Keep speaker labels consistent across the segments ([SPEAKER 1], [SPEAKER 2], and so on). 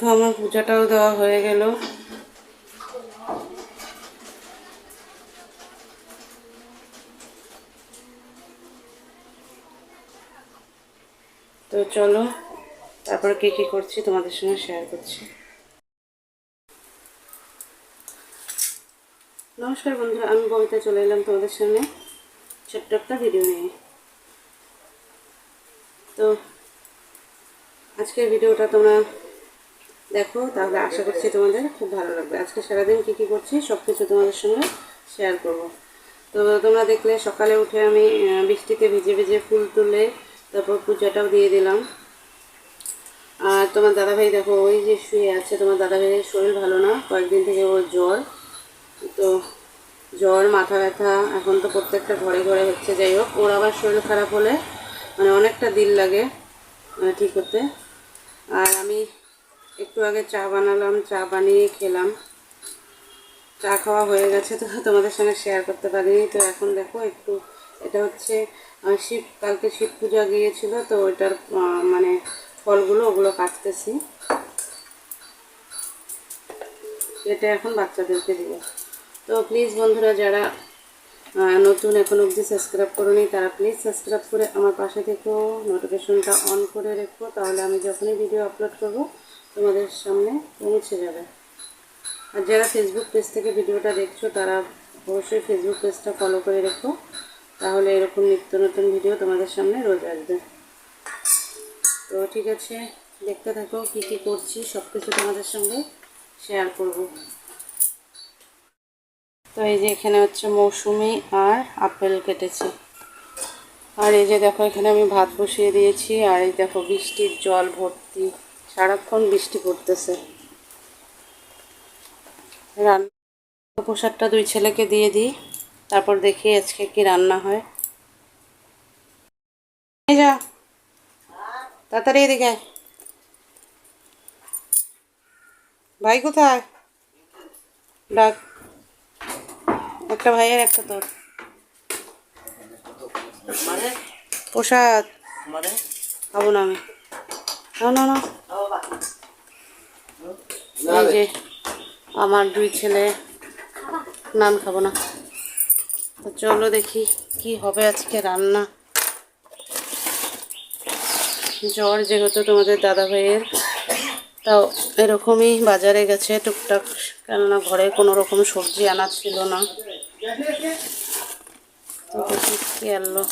[SPEAKER 1] দেখো আমার পূজাটাও দেওয়া হয়ে গেল। তো চলো, তারপর কী কী করছি তোমাদের সঙ্গে শেয়ার করছি। নমস্কার বন্ধুরা, আমি ববিতা চলে এলাম তোমাদের সামনে ছোট্ট একটা ভিডিও নিয়ে। তো আজকের ভিডিওটা তোমরা দেখো তাহলে আশা করছি তোমাদের খুব ভালো লাগবে। আজকে সারাদিন কী কী করছি সব কিছু তোমাদের সঙ্গে শেয়ার করব। তো তোমরা দেখলে সকালে উঠে আমি বৃষ্টিতে ভিজে ভিজে ফুল তুলে তারপর পূজাটাও দিয়ে দিলাম। আর তোমার দাদাভাই দেখো ওই যে শুয়ে আছে তোমার দাদাভাইয়ের শরীর ভালো না কয়েকদিন থেকে ওর জ্বর। তো জ্বর মাথা ব্যথা এখন তো প্রত্যেকটা ঘরে ঘরে হচ্ছে যাই হোক ওর আবার শরীর খারাপ হলে মানে অনেকটা দিন লাগে আহ, ঠিক হতে আর আমি একটু আগে চা বানালাম, চা বানিয়ে খেলাম। চা খাওয়া হয়ে গেছে তো তোমাদের সঙ্গে শেয়ার করতে পারিনি। তো এখন দেখো একটু, এটা হচ্ছে শিব, কালকে শিব পূজা গিয়েছিল তো ওইটার মানে ফলগুলো ওগুলো কাটতেছি। এটা এখন বাচ্চাদেরকে দিব। তো প্লিজ বন্ধুরা যারা নতুন এখন অবধি সাবস্ক্রাইব করোনি, তারা প্লিজ সাবস্ক্রাইব করে আমার পাশে থেকেও নোটিফিকেশনটা অন করে রেখো। তাহলে আমি যখনই ভিডিও আপলোড করব তোমাদের সামনে পৌঁছে যাবে। আর যারা ফেসবুক পেজ থেকে ভিডিওটা দেখছ, তারা অবশ্যই ফেসবুক পেজটা ফলো করে রেখো। তাহলে এরকম নিত্য নতুন ভিডিও তোমাদের সামনে রোজ আসবে। তো ঠিক আছে, দেখতে থাকো কী কী করছি সব কিছু তোমাদের সঙ্গে শেয়ার করব। তো এই যে এখানে হচ্ছে মৌসুমি আর আপেল কেটেছি। আর এই যে দেখো, এখানে আমি ভাত বসিয়ে দিয়েছি। আর এই দেখো, বৃষ্টির জল ভর্তি। সারাক্ষণ বৃষ্টি পড়তেছে। রান্না প্রসাদটা দুই ছেলেকে দিয়ে দিই তারপর দেখি আজকে কি রান্না হয়। যা তাড়াতাড়ি এদিকে। ভাই কোথায়? ডাক। একটা ভাইয়ের একটা তোর। প্রসাদ খাব না আমি। না না না এই যে আমার দুই ছেলে নান খাব না। তো চলো দেখি কি হবে আজকে রান্না। জ্বর যেহেতু তোমাদের দাদা ভাইয়ের তাও এরকমই বাজারে গেছে টুকটাক কেননা ঘরে কোনো রকম সবজি আনা ছিল না। তো দেখি কি আনলো।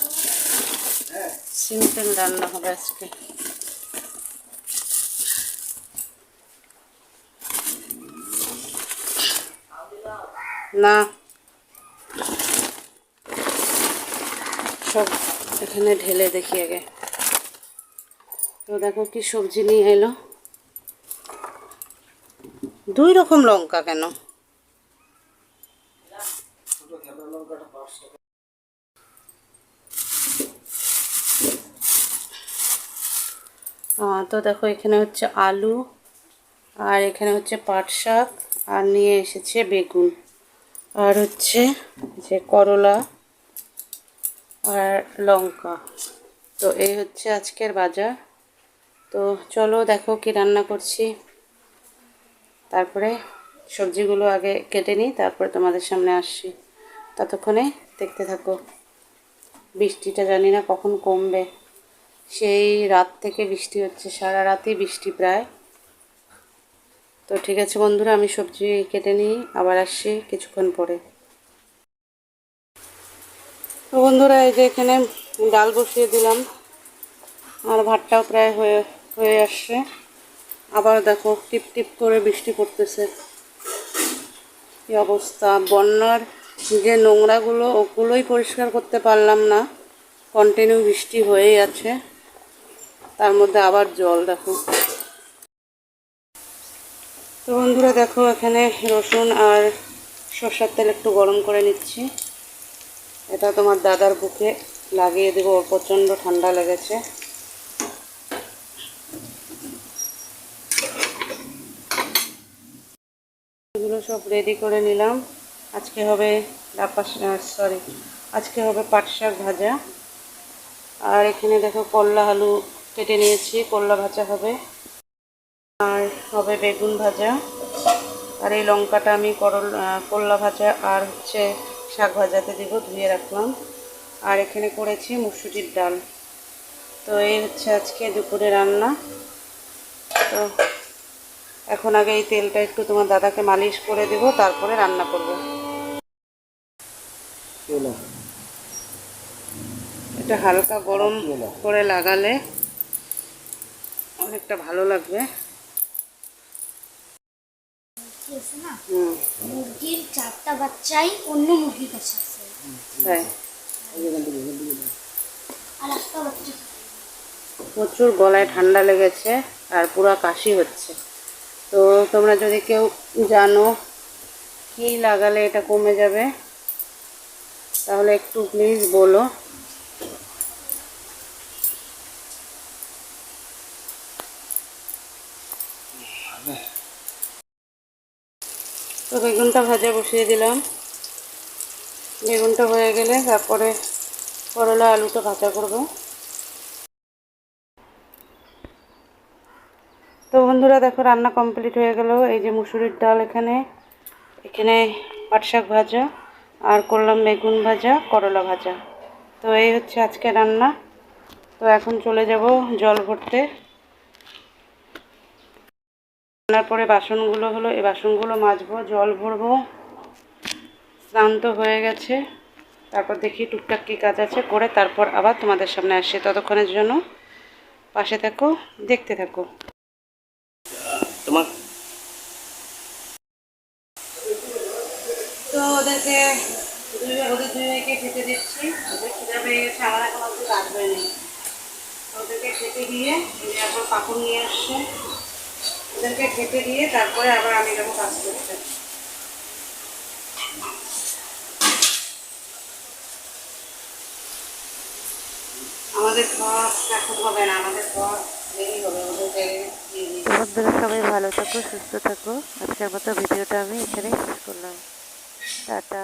[SPEAKER 1] সিম্পল রান্না হবে আজকে। না। সব এখানে ঢেলে দেখি আগে। তো দেখো কি সবজি নিয়ে এলো। দুই রকম লঙ্কা কেন? তো দেখো এখানে হচ্ছে আলু আর এখানে হচ্ছে পাট শাক আর নিয়ে এসেছে বেগুন। আর হচ্ছে যে করলা আর লঙ্কা। তো এই হচ্ছে আজকের বাজার। তো চলো দেখো কি রান্না করছি। তারপরে সবজিগুলো আগে কেটে নিই, তারপরে তোমাদের সামনে আসছি। ততক্ষণে দেখতে থাকো। বৃষ্টিটা জানি না কখন কমবে। সেই রাত থেকে বৃষ্টি হচ্ছে, সারা রাতই বৃষ্টি প্রায়। তো ঠিক আছে বন্ধুরা, আমি সবজি কেটে নিই, আবার আসছি কিছুক্ষণ পরে। তো বন্ধুরা, এই যে এখানে ডাল বসিয়ে দিলাম, আর ভাতটাও প্রায় হয়ে হয়ে আসছে। আবার দেখো, টিপ টিপ করে বৃষ্টি পড়তেছে। কি অবস্থা? বন্যার যে নোংরাগুলো, ওগুলোই পরিষ্কার করতে পারলাম না। কন্টিনিউ বৃষ্টি হয়েই আছে। তার মধ্যে আবার জল, দেখো। তো বন্ধুরা দেখো, এখানে রসুন আর সর্ষার তেল একটু গরম করে নিচ্ছি। এটা তোমার দাদার বুকে লাগিয়ে দেবো, ওর প্রচণ্ড ঠান্ডা লেগেছে। এগুলো সব রেডি করে নিলাম। আজকে হবে ডাপা সরি আজকে হবে পাট শাক ভাজা। আর এখানে দেখো করলা আলু কেটে নিয়েছি করলা ভাজা হবে। আর হবে বেগুন ভাজা। আর এই লঙ্কাটা আমি করল করলা ভাজা আর হচ্ছে শাক ভাজাতে দিব ধুয়ে রাখলাম। আর এখানে করেছি মুসুরির ডাল। তো এই হচ্ছে আজকে দুপুরে রান্না। তো এখন আগে এই তেলটা একটু তোমার দাদাকে মালিশ করে দেব তারপরে রান্না করব। এটা হালকা গরম করে লাগালে অনেকটা ভালো লাগবে।
[SPEAKER 2] আছে না? মুরগির চারটা বাচ্চাই অন্য মুরগির কাছে আছে আর একটা বাচ্চা।
[SPEAKER 1] প্রচুর গলায় ঠান্ডা লেগেছে আর পুরো কাশি হচ্ছে। তো তোমরা যদি কেউ জানো কি লাগালে এটা কমে যাবে তাহলে একটু প্লিজ বলো তো বেগুনটা ভাজা বসিয়ে দিলাম। বেগুনটা হয়ে গেলে তারপরে করলা, আলুটা ভাজা করব। তো বন্ধুরা, দেখো রান্না কমপ্লিট হয়ে গেল। এই যে মুসুরির ডাল এখানে। এখানে পাট শাক ভাজা আর করলাম বেগুন ভাজা, করলা ভাজা। তো এই হচ্ছে আজকে রান্না। তো এখন চলে যাব জল ভরতে। রান্নার পরে বাসনগুলো হলো এই বাসনগুলো মাজবো জল ভরবো। স্নান তো হয়ে গেছে। তারপর দেখি টুকটাক কী কাজ আছে করে তারপর আবার তোমাদের সামনে আসি ততক্ষণের জন্য পাশে থাকো দেখতে থাকো।
[SPEAKER 3] তোমার
[SPEAKER 1] তো ওদেরকে ওদের দুই খেতে দিচ্ছি। ওদের খিদে পেয়ে গেছে আমার এখন অব্দি কাজ হয়নি। ওদেরকে খেতে দিয়ে যে পাপড় নিয়ে আসছে। ওদেরকে খেতে দিয়ে তারপরে আবার আমি যাব কাজ করতে। এখন
[SPEAKER 4] বন্ধুরা সবাই ভালো থাকো, সুস্থ থাকো। আজকের মতো ভিডিওটা আমি এখানেই শেষ করলাম। টাটা।